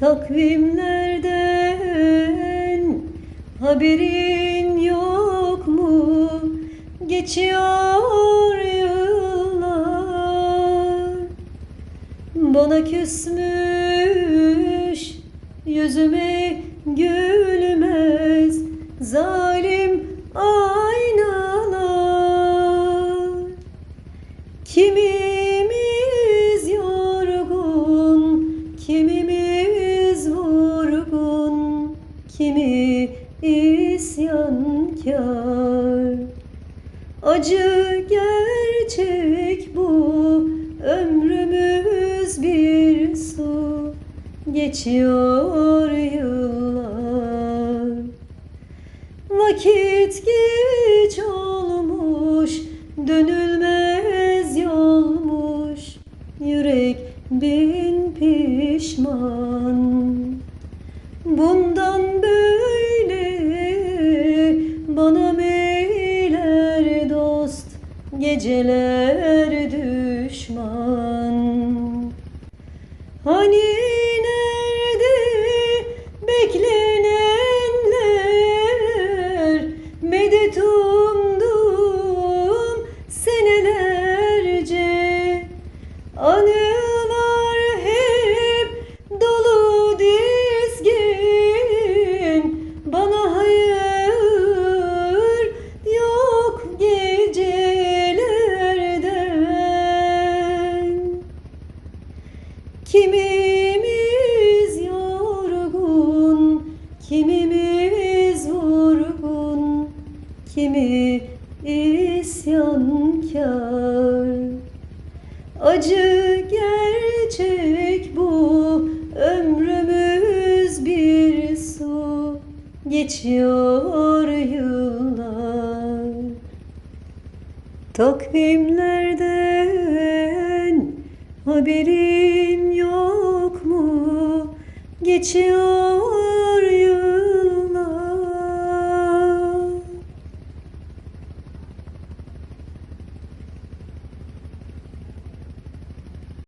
Takvimlerden haberin yok mu? Geçiyor yıllar Bana küsmüş yüzüme gülmez zalim kimi isyankar. Acı gerçek bu, ömrümüz bir su, geçiyor yıllar. Vakit geç olmuş, dönülmez yolmuş, yürek bin pişman. Bundan geceler düşman. Hani nerede beklenenler medet umdum senelerce Anılar Kimimiz yorgun, kimimiz vurgun, kimi isyankar. Acı gerçek bu, ömrümüz bir su, geçiyor yıllar. Takvimlerden haberin yok mu? Geçiyor